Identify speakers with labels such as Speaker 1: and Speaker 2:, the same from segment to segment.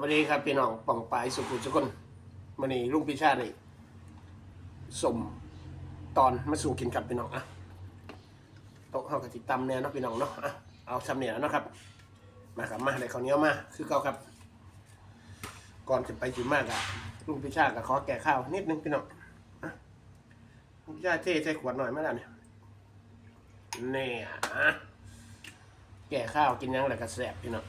Speaker 1: วัสดีครับพี่น้องป่องปายสุขุมทุกคนมันนี่ลุงพิชาติสมตอนมาสู่กินกับพี่น้องอะโต๊ะเขากะติดตำเนี่ยเนาะพี่น้องเนาะอะเอาทำเนี่ยเนาะครับ มาครับมาได้ข้าวเหนียวมาคือเก่าครับ ก่อนจะไปถึงมากอะลุงพิชาก็ขอแก่ข้าวนิดนึงพี่น้องอะลุงพิชาเทใส่ขวดหน่อยไหมล่ะเนี่ยเนี่ยอะแก่ข้าวกินยังแล้วก็แสบพี่น้อง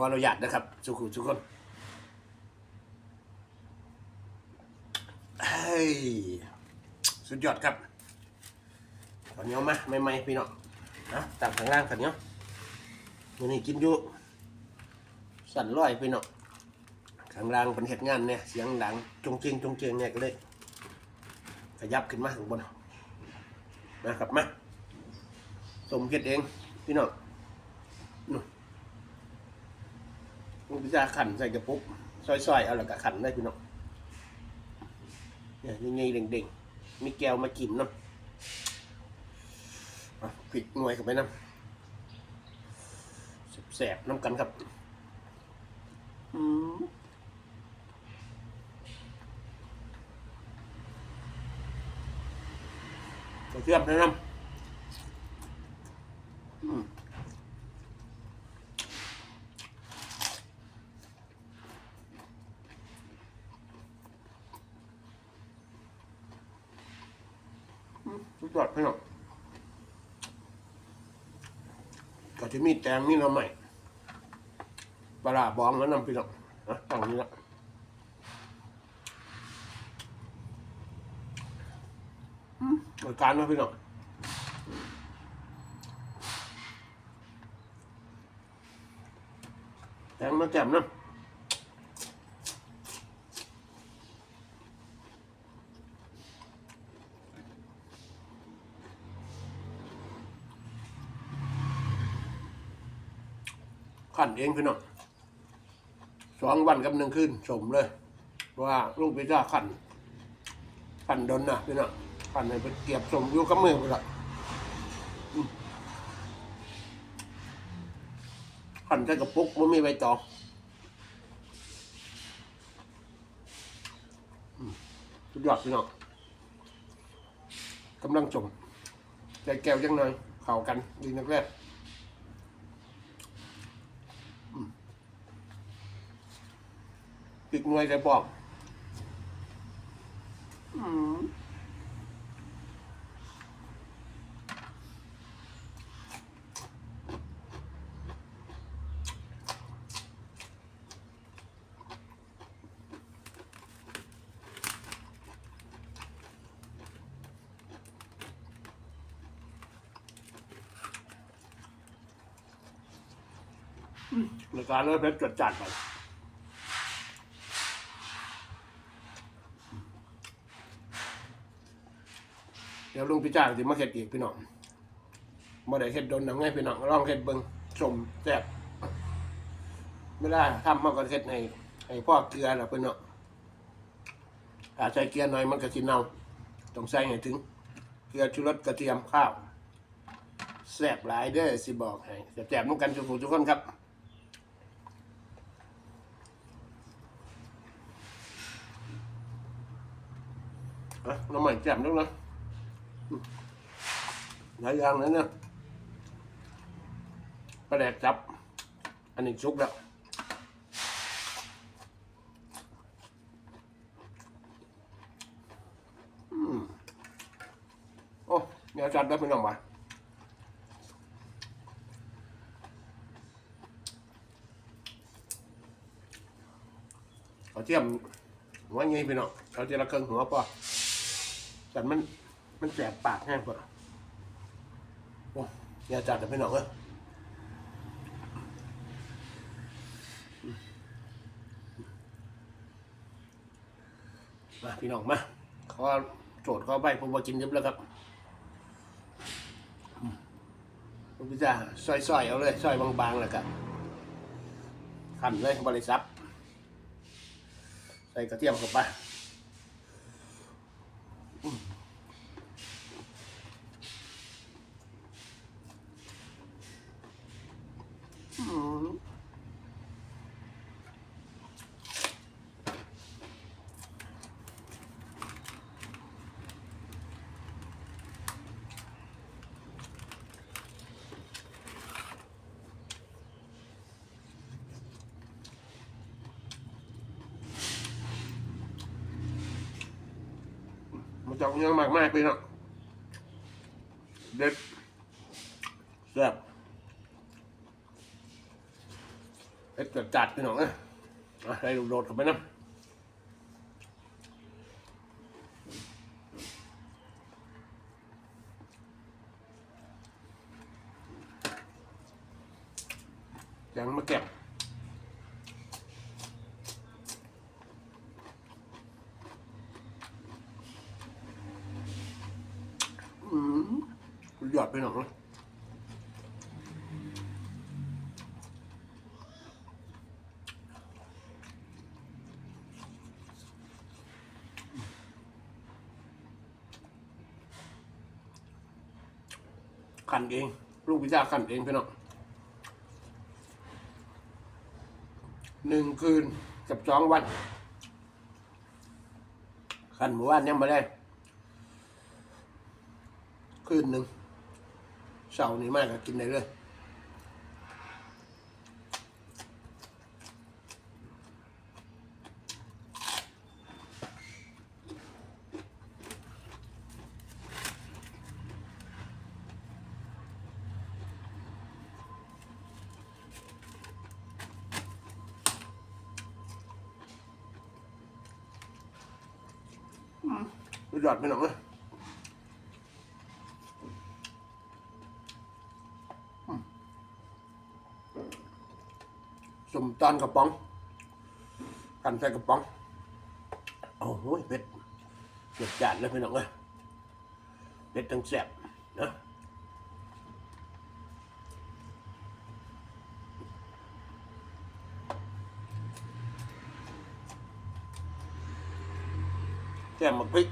Speaker 1: ออนุญาตนะครับสุขุทุกคนเฮ้ยสุดยอดครับขันเนียมาใหม่ๆพี่น้องนะตักข้างล่างขันเหนียววันนี้กินอยู่สั่นร้อยพี่น้องข้างล่างเป็นเหตุงานเนี่ยเสียงดังจงเจงจงเจงเนี่ยก็เลยขยับขึ้นมาข้างบนนะครับมาสมเก็ดเองพี่น้อง ลูกพิซซ่าขันใส่กระปุกซอยๆ เอาแล้วก็ขันได้พี่น้องเนี่ยยังไงเด่งๆ มีแก้วมากินเนาะผิดหน่วยเข้าไปน้ำแสบๆน้ำกันครับอืมกระเทียมนะน้ำ สุดยอดพี่น้องก็จะมีแตงมีหน้ำใหม่ปลาบองแล้วนำพี่น้องนะตังนี้ละอืมราการนะพี่น้องแตงมาแจ่มนะ ขันเองพี่น้องสองวันกับหนึ่งคืนสมเลย ว่าลูกพิซซ่าขันขันดนนะพี่น้องขันไปเก็บสมอยู่กับมือไปละขันใส่กระปุกมันมีใบตองสุดยอดพี่น้องกำลังจมใจแก้วยังหน่อยเข่ากันดีนักแรก ปิดหน่วยใส่ปอกรายการเริ่มเพชรจัดจัดไป ดี๋ยวลุงพี่จ้าสิมาเฮ็ดอีกพี่น้องบ่ได้เฮ็ดโดนหนังให้พี่น้องลองเฮ็ดเบิ่งชมแซ่บไม่ได้ทำมาก็เฮ็ดให้ให้พ่อเกลือล่ะพี่น้องถ้าใส่เกลือหน่อยมันก็สิเน่าต้องใส่ให้ถึง เกลือชูรสกระเทียมข้าวแซ่บหลายเด้อสิบอกให้แซ่บๆนำกันทุกทุกคนครับอะน้ำใหม่แจ่มด้วนะ หลายอย่างเลยเนี่ยปลาแดกจับ อันนี้ชุกแล้วอืมโอ้เนี่ยจัดได้เป็นยังไงเอาเทียมหัวงี้พี่น้องเอาทีละเครื่องหัวป่ะแต่มัน มันแสบปากแห้งป่ะโอ้ยาจัดแต่พี่น้องเอ้ยมาพี่น้องมาขอโจทย์ขอใบผมมากินเรียบแล้วครับอืมลูกพิซซ่าซอยๆเอาเลยซอยบางๆแล้วกันขันเลยบริษัทใส่กระเทียมเข้าไป จักยังมากมากพี่น้องเด็ดแซ่บเอ็ดจัดจัดพี่น้องนะอะให้โดดๆเข้าไปนะยังมาเก็บ อืมหยอด ไปหน่อยขันเอง ลูกพิซซ่าขันเองพี่น้องหนึ่งคืนกับสองวัน ขันหมู่บ้านยังไม่ได้ คืนหนึ่ง เสาร์นี้มากก็กินได้เลยหยอดไปหน่อย สมตอนกระป๋อง กันใส่กระป๋องโอ้โหเผ็ดเผ็ดจัดเลยพี่น้องเอ้ยเผ็ดทั้งแซ่บนะแก้มมาพริก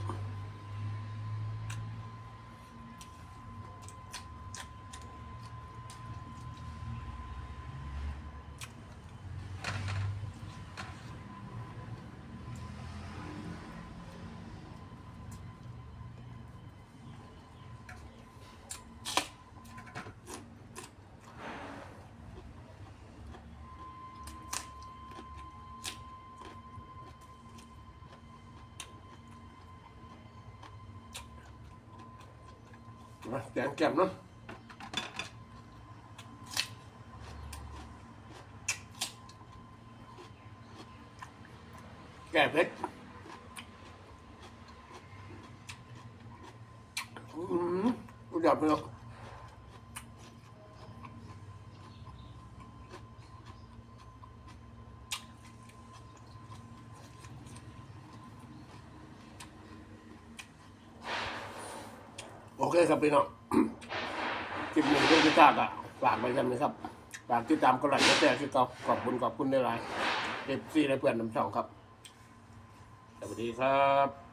Speaker 1: มาแกงแก้มเนาะแก่เผ็ดอืมกูอยากไปแล้ว อเคครับพี่น้องคลิปนี้เรื่องที่ทราบอะฝากไว้กันนะครับฝากติดตามกันหลายกดแชร์ที่เขาขอบคุณขอบคุณได้หลายเอฟซีและเพื่อนน้ำสองครับ สวัสดีครับ